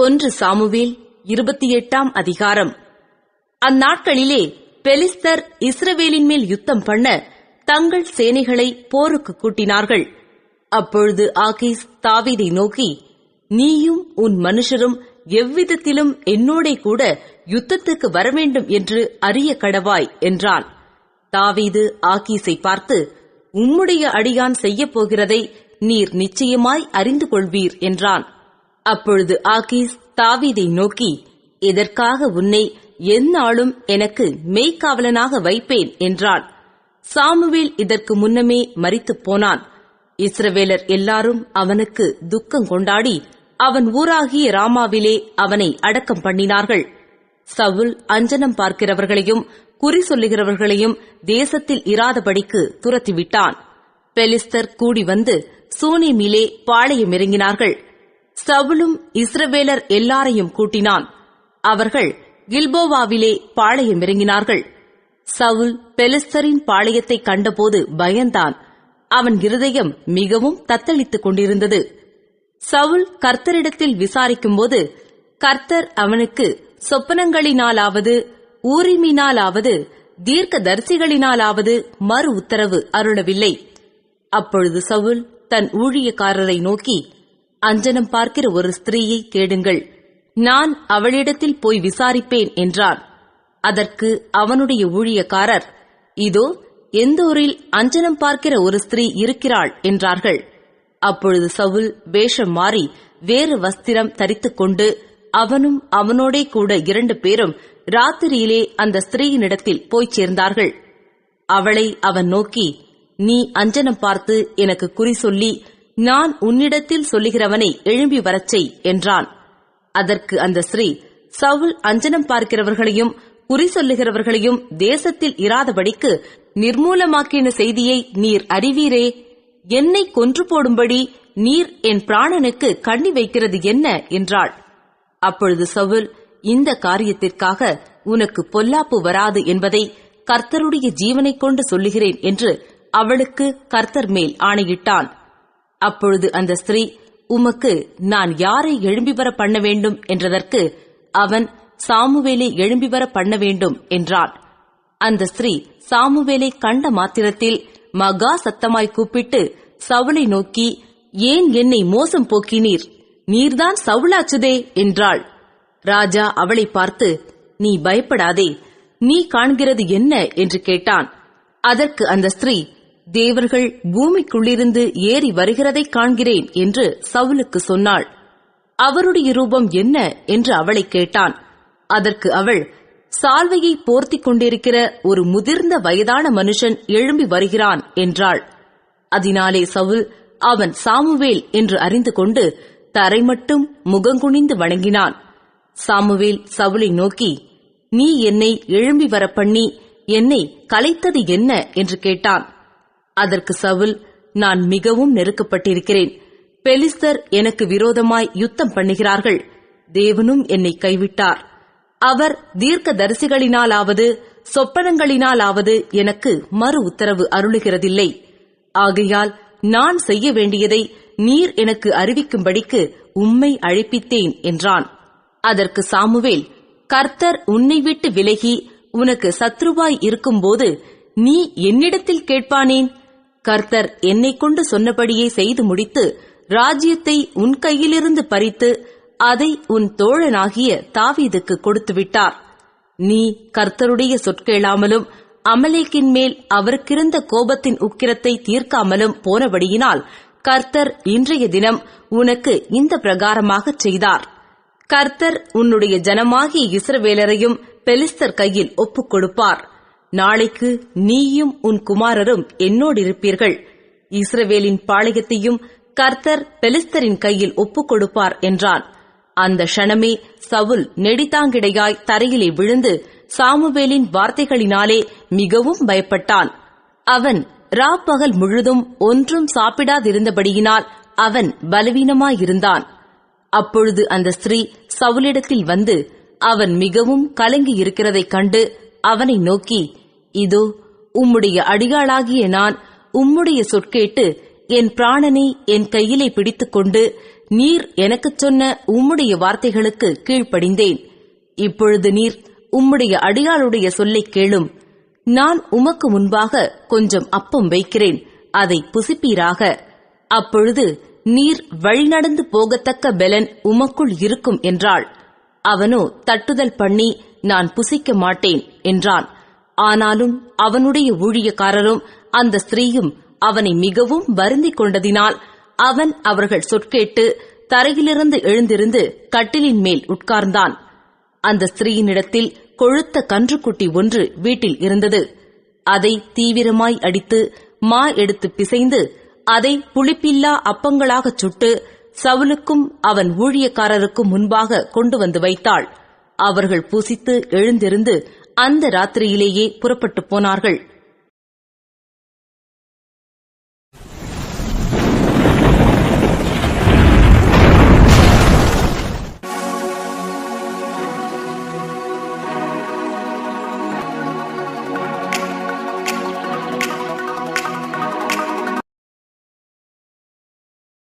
ஒன்று சாமுவேல் இருபத்தி எட்டாம் அதிகாரம். அந்நாட்களிலே பெலிஸ்தர் இஸ்ரவேலின் மேல் யுத்தம் பண்ண தங்கள் சேனைகளை போருக்கு கூட்டினார்கள். அப்பொழுது ஆகிஸ் தாவீதை நோக்கி நீயும் உன் மனுஷரும் எவ்விதத்திலும் என்னோட கூட யுத்தத்துக்கு வரவேண்டும் என்று அறிய கடவாய் என்றான். தாவீது ஆகீஸை பார்த்து உம்முடைய அடியான் செய்யப் போகிறதை நீர் நிச்சயமாய் அறிந்து கொள்வீர் என்றான். அப்பொழுது ஆகீஸ் தாவீதை நோக்கி எதற்காக உன்னை எந்நாளும் எனக்கு மெய்க்காவலனாக வைப்பேன்? என்றான். சாமுவேல் இதற்கு முன்னமே மறித்துப் போனான். இஸ்ரவேலர் எல்லாரும் அவனுக்கு துக்கம் கொண்டாடி அவன் ஊராகிய ராமாவிலே அவனை அடக்கம் பண்ணினார்கள். சவுல் அஞ்சனம் பார்க்கிறவர்களையும் குறி சொல்லுகிறவர்களையும் தேசத்தில் இராதபடிக்கு துரத்திவிட்டான். பெலிஸ்தர் கூடி வந்து சூனேமிலே பாளையம் இறங்கினார்கள் சவுலும் இஸ்ரவேலர் எல்லாரையும் கூட்டினான். அவர்கள் கில்போவாவிலே பாளையம் இறங்கினார்கள். சவுல் பெலிஸ்தரின் பாளையத்தை கண்டபோது பயந்தான். அவன் இருதயம் மிகவும் தத்தளித்துக் கொண்டிருந்தது. சவுல் கர்த்தரிடத்தில் விசாரிக்கும்போது கர்த்தர் அவனுக்கு சொப்பனங்களினாலாவது ஊரிமினாலாவது தீர்க்க தரிசிகளினாலாவது மறு உத்தரவு அருளவில்லை. அப்பொழுது சவுல் தன் ஊழியக்காரரை நோக்கி அஞ்சனம் பார்க்கிற ஒரு ஸ்திரீயை கேடுங்கள். நான் அவளிடத்தில் போய் விசாரிப்பேன் என்றான். அதற்கு அவனுடைய ஊழியக்காரர் இதோ எந்தூரில் அஞ்சனம் பார்க்கிற ஒரு ஸ்திரீ இருக்கிறாள் என்றார்கள். அப்பொழுது சவுல் வேஷம் மாறி வேறு வஸ்திரம் தரித்துக் கொண்டு அவனும் அவனோடே கூட இரண்டு பேரும் ராத்திரியிலே அந்த ஸ்திரீயினிடத்தில் போய்ச் சேர்ந்தார்கள். அவளை அவன் நோக்கி நீ அஞ்சனம் பார்த்து எனக்கு குறி சொல்லி நான் உன்னிடத்தில் சொல்லுகிறவனை எழும்பி வரச் செய் என்றான். அதற்கு அந்த ஸ்ரீ சவுல் அஞ்சனம் பார்க்கிறவர்களையும் குறி சொல்லுகிறவர்களையும் தேசத்தில் இராதபடிக்கு நிர்மூலமாக்கின செய்தியை நீர் அறிவீரே. என்னை கொன்று போடும்படி நீர் என் பிராணனுக்கு கண்ணி வைக்கிறது என்ன? என்றாள். அப்பொழுது சவுல் இந்த காரியத்திற்காக உனக்கு பொல்லாப்பு வராது என்பதை கர்த்தருடைய ஜீவனைக் கொண்டு சொல்லுகிறேன் என்று அவளுக்கு கர்த்தர் மேல் ஆணையிட்டான். அப்பொழுது அந்த ஸ்திரீ உமக்கு நான் யாரை எழும்பி வர பண்ண வேண்டும்? என்றதற்கு அவன் சாமுவேலை எழும்பி வர பண்ண வேண்டும் என்றான் அந்த ஸ்திரீ சாமுவேலை கண்ட மாத்திரத்தில் மகா சத்தமாய் கூப்பிட்டு சவுளை நோக்கி ஏன் என்னை மோசம் போக்கினீர்? நீர்தான் சவுளாச்சுதே என்றாள். ராஜா அவளை பார்த்து நீ பயப்படாதே நீ காண்கிறது என்ன? என்று கேட்டான். அதற்கு அந்த ஸ்திரீ தேவர்கள் பூமிக்குள்ளிருந்து ஏறி வருகிறதைக் காண்கிறேன் என்று சவுலுக்கு சொன்னாள். அவருடைய ரூபம் என்ன என்று அவளை கேட்டான். அதற்கு அவள் சால்வையை போர்த்திக் கொண்டிருக்கிற ஒரு முதிர்ந்த வயதான மனுஷன் எழும்பி வருகிறான் என்றாள். அதனாலே சவுல் அவன் சாமுவேல் என்று அறிந்து கொண்டு தரை மட்டும் முகங்குனிந்து வணங்கினான். சாமுவேல் சவுலை நோக்கி நீ என்னை எழும்பி வர பண்ணி என்னை கலைத்தது என்ன? என்று கேட்டான். அதற்கு சவுல் நான் மிகவும் நெருக்கப்பட்டிருக்கிறேன். பெலிஸ்தர் எனக்கு விரோதமாய் யுத்தம் பண்ணுகிறார்கள். தேவனும் என்னை கைவிட்டார். அவர் தீர்க்க தரிசிகளினாலாவது சொப்பனங்களினாலாவது எனக்கு மறு உத்தரவு அருளுகிறதில்லை. ஆகையால் நான் செய்ய வேண்டியதை நீர் எனக்கு அறிவிக்கும்படிக்கு உம்மை அழைப்பித்தேன் என்றான். அதற்கு சாமுவேல் கர்த்தர் உன்னை விட்டு விலகி உனக்கு சத்ருவாய் இருக்கும்போது நீ என்னிடத்தில் கேட்பானேன்? கர்த்தர் என்னை கொண்டு சொன்னபடியே செய்து முடித்து ராஜ்யத்தை உன் கையிலிருந்து பறித்து அதை உன் தோழனாகிய தாவீதுக்கு கொடுத்து விட்டார் நீ கர்த்தருடைய சொற்கேளாமலும் அமலேக்கின் மேல் அவருக்கிருந்த கோபத்தின் உக்கிரத்தை தீர்க்காமலும் போனபடியினால் கர்த்தர் இன்றைய தினம் உனக்கு இந்த பிரகாரமாகச் செய்தார். கர்த்தர் உன்னுடைய ஜனமாகிய இஸ்ரவேலரையும் பெலிஸ்தர் கையில் ஒப்புக் கொடுப்பார் நாளைக்கு நீயும் உன் குமாரரும் என்னோடிருப்பீர்கள். இஸ்ரவேலின் பாளையத்தையும் கர்த்தர் பெலிஸ்தரின் கையில் ஒப்புக் கொடுப்பார் என்றான். அந்த க்ஷணமே சவுல் நெடித்தாங்கிடையாய் தரையிலே விழுந்து சாமுவேலின் வார்த்தைகளினாலே மிகவும் பயப்பட்டான். அவன் ராப்பகல் முழுதும் ஒன்றும் சாப்பிடாதிருந்தபடியினால் அவன் பலவீனமாயிருந்தான். அப்பொழுது அந்த ஸ்திரீ சவுலிடத்தில் வந்து அவன் மிகவும் கலங்கி இருக்கிறதைக் கண்டு அவனை நோக்கி இதோ உம்முடைய அடியாளாகிய நான் உம்முடைய சொற்கேட்டு என் பிராணனை என் கையிலே பிடித்துக்கொண்டு நீர் எனக்குச் சொன்ன உம்முடைய வார்த்தைகளுக்கு கீழ்ப்படிந்தேன். இப்பொழுது நீர் உம்முடைய அடியாளுடைய சொல்லைக் கேளும். நான் உமக்கு முன்பாக கொஞ்சம் அப்பம் வைக்கிறேன் அதை புசிப்பீராக. அப்பொழுது நீர் வழிநடந்து போகத்தக்க பெலன் உமக்குள் இருக்கும் என்றாள். அவனோ தட்டுதல் பண்ணி நான் புசிக்க மாட்டேன் என்றான். ஆனாலும் அவனுடைய ஊழியக்காரரும் அந்த ஸ்திரீயும் அவனை மிகவும் வருந்திக் கொண்டதினால் அவன் அவர்கள் சொற்கேட்டு தரையிலிருந்து எழுந்திருந்து கட்டிலின் மேல் உட்கார்ந்தான். அந்த ஸ்திரீயினிடத்தில் கொழுத்த கன்றுக்குட்டி ஒன்று வீட்டில் இருந்தது. அதை தீவிரமாய் அடித்து மா எடுத்து பிசைந்து அதை புளிப்பில்லா அப்பங்களாகச் சுட்டு சவுலுக்கும் அவன் ஊழியக்காரருக்கும் முன்பாக கொண்டு வந்து வைத்தாள். அவர்கள் புசித்து எழுந்திருந்து அந்த ராத்திரியிலேயே புறப்பட்டுப் போனார்கள்.